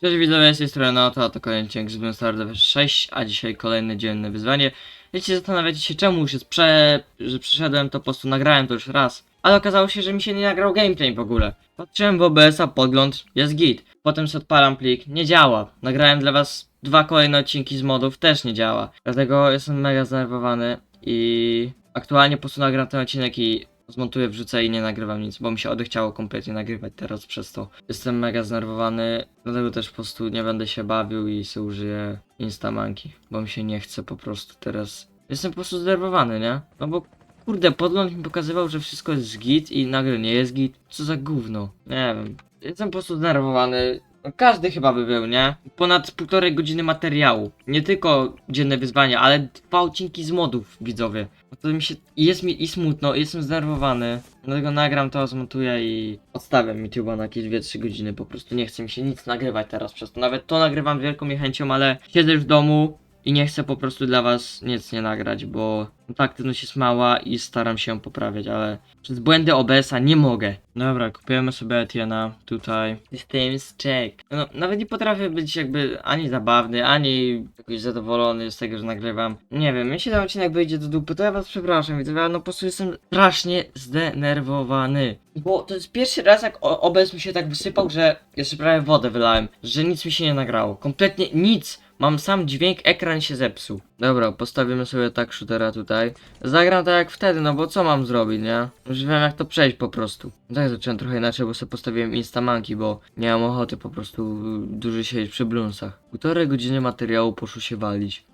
Cześć widzowie, z tej strony Noto, a to kolejny odcinek z Star 6, a dzisiaj kolejne dzienne wyzwanie. Wiecie, zastanawiacie się czemu już jest prze... że przyszedłem, to po prostu nagrałem to już raz. Ale okazało się, że mi się nie nagrał gameplay w ogóle. Patrzyłem w OBS-a, podgląd, jest git. Potem sobie odpalam plik, nie działa. Nagrałem dla was dwa kolejne odcinki z modów, też nie działa. Dlatego jestem mega zdenerwowany i aktualnie po prostu nagram ten odcinek i zmontuję, wrzucę i nie nagrywam nic, bo mi się odechciało kompletnie nagrywać teraz przez to. Jestem mega zdenerwowany, dlatego też po prostu nie będę się bawił i sobie użyję Instamanki, bo mi się nie chce po prostu teraz. Jestem po prostu zdenerwowany, nie? No bo kurde, podgląd mi pokazywał, że wszystko jest git i nagle nie jest git. Co za gówno? Nie wiem. Jestem po prostu zdenerwowany. Każdy chyba by był, nie? Ponad półtorej godziny materiału. Nie tylko dzienne wyzwania, ale dwa odcinki z modów, widzowie. To mi się. Jest mi i smutno, i jestem zdenerwowany. Dlatego nagram to, zmontuję i odstawię YouTube'a na jakieś 2-3 godziny. Po prostu nie chce mi się nic nagrywać teraz przez to. Nawet to nagrywam z wielką niechęcią, ale siedzę w domu i nie chcę po prostu dla was nic nie nagrać, bo ta aktywność jest mała i staram się ją poprawiać, ale przez błędy OBS-a nie mogę. Dobra, kupujemy sobie Etiena tutaj. Systems check. No, nawet nie potrafię być jakby ani zabawny, ani jakoś zadowolony z tego, że nagrywam. Nie wiem, jeśli ten odcinek wyjdzie do dupy, to ja was przepraszam, widzę, ale no po prostu jestem strasznie zdenerwowany. Bo to jest pierwszy raz, jak OBS mi się tak wysypał, że jeszcze prawie wodę wylałem, że nic mi się nie nagrało. Kompletnie nic. Mam sam dźwięk, ekran się zepsuł. Dobra, postawimy sobie tak shootera tutaj. Zagram tak jak wtedy, no bo co mam zrobić, nie? Już wiem jak to przejść po prostu. Tak zacząłem trochę inaczej, bo sobie postawiłem instamanki, bo nie mam ochoty po prostu y, dłużej siedzieć przy blunsach. Półtorej godziny materiału poszło się walić.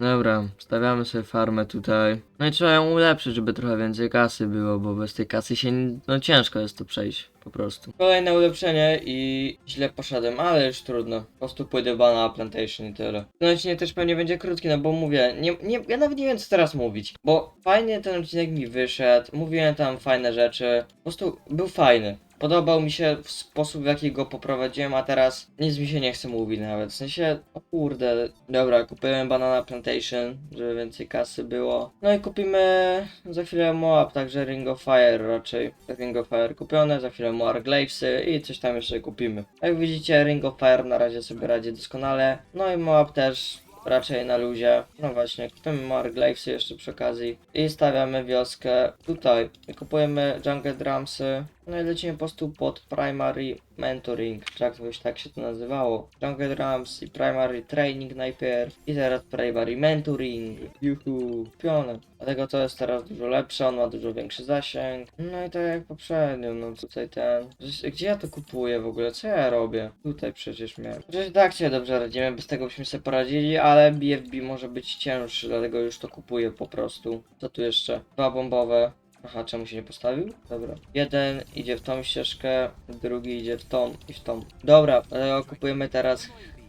Dobra, stawiamy sobie farmę tutaj. No i trzeba ją ulepszyć, żeby trochę więcej kasy było, bo bez tej kasy się, no ciężko jest to przejść, po prostu. Kolejne ulepszenie i źle poszedłem, ale już trudno. Po prostu pójdę bana plantation i tyle. Ten odcinek też pewnie będzie krótki, no bo mówię, nie, nie, ja nawet nie wiem co teraz mówić, bo fajnie ten odcinek mi wyszedł, mówiłem tam fajne rzeczy, po prostu był fajny. Podobał mi się w sposób, w jaki go poprowadziłem, a teraz nic mi się nie chce mówić nawet. W sensie, o kurde, dobra, kupiłem Banana Plantation, żeby więcej kasy było. No i kupimy za chwilę Moab, także Ring of Fire raczej. Ring of Fire kupione, za chwilę Moab Glavesy i coś tam jeszcze kupimy. Jak widzicie, Ring of Fire na razie sobie radzi doskonale. No i Moab też raczej na luzie. No właśnie, kupimy Marglaive'sy jeszcze przy okazji i stawiamy wioskę tutaj. Kupujemy Jungle Drumsy. No i lecimy po prostu pod Primary Mentoring, czy jak coś tak się to nazywało. Jungle Drums i Primary Training najpierw i teraz Primary Mentoring. Juhu, kupione. Dlatego to jest teraz dużo lepsze, on ma dużo większy zasięg. No i tak jak poprzednio, no tutaj ten... Gdzie ja to kupuję w ogóle? Co ja robię? Tutaj przecież miałem. Przecież tak się dobrze radzimy, bez tego byśmy sobie poradzili, ale BFB może być cięższy, dlatego już to kupuję po prostu. Co tu jeszcze? Dwa bombowe. Aha, czemu się nie postawił? Dobra. Jeden idzie w tą ścieżkę, drugi idzie w tą i w tą. Dobra, dlatego kupujemy teraz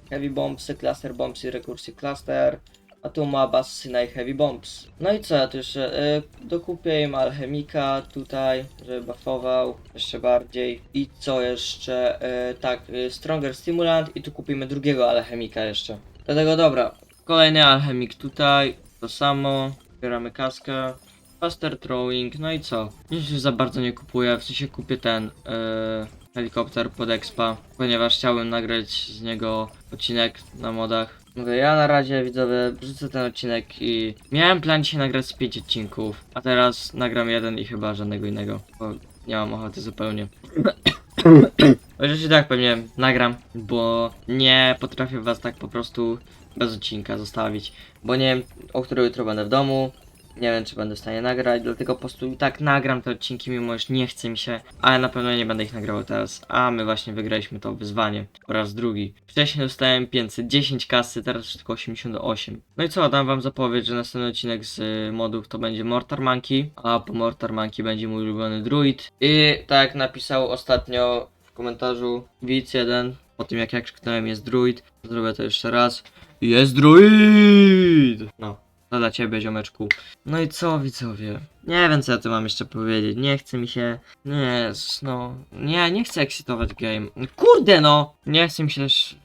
Heavy Bombsy, Cluster Bombs i Recursive Cluster. A tu ma Bassyna i Heavy Bombs. No i co ja tu jeszcze? Y, dokupię im Alchemika tutaj, żeby buffował jeszcze bardziej. I co jeszcze? Y, tak, y, Stronger Stimulant i tu kupimy drugiego Alchemika jeszcze. Dlatego dobra, kolejny Alchemik tutaj, to samo. Zbieramy kaskę. Faster Throwing, no i co? Nic już za bardzo nie kupuję, w sensie kupię ten yy, helikopter pod expa, ponieważ chciałem nagrać z niego odcinek na modach. Mówię, ja na razie widzowie wrzucę ten odcinek i miałem plan dzisiaj nagrać z 5 odcinków, a teraz nagram jeden i chyba żadnego innego, bo nie mam ochoty zupełnie. Chociaż i tak pewnie nagram, bo nie potrafię was tak po prostu bez odcinka zostawić, bo nie wiem o której jutro będę w domu, nie wiem, czy będę w stanie nagrać, dlatego po prostu i tak nagram te odcinki, mimo że nie chce mi się, ale na pewno nie będę ich nagrywał teraz. A my właśnie wygraliśmy to wyzwanie po raz drugi. Wcześniej dostałem 510 kasy, teraz tylko 88. No i co, dam wam zapowiedź, że następny odcinek z y, modów to będzie Mortar Monkey, a po Mortar Monkey będzie mój ulubiony druid. I tak napisał ostatnio w komentarzu widz jeden, po tym jak ja krzyknąłem jest druid, zrobię to jeszcze raz. Jest druid! No. To dla ciebie, ziomeczku. No i co, widzowie? Nie wiem, co ja tu mam jeszcze powiedzieć. Nie chce mi się. Nie, no. Nie, nie chcę ekscytować game. Kurde, no! Nie chcę mi się też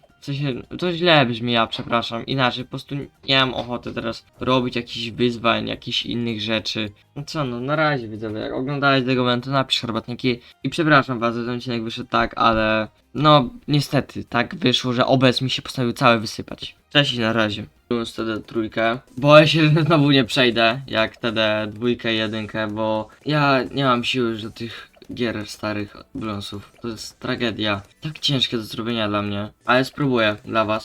W to źle brzmi, ja przepraszam. Inaczej, po prostu nie mam ochoty teraz robić jakichś wyzwań, jakichś innych rzeczy. No co no, na razie widzowie, jak oglądałeś tego momentu, napisz herbatniki. I przepraszam was, że ten odcinek wyszedł tak, ale no niestety, tak wyszło, że OBS mi się postanowił cały wysypać. Cześć na razie. Biorąc TD trójkę. Boję się, że znowu nie przejdę, jak TD dwójkę i jedynkę, bo ja nie mam siły do tych gier starych brąsów. To jest tragedia. Tak ciężkie do zrobienia dla mnie. Ale spróbuję dla was.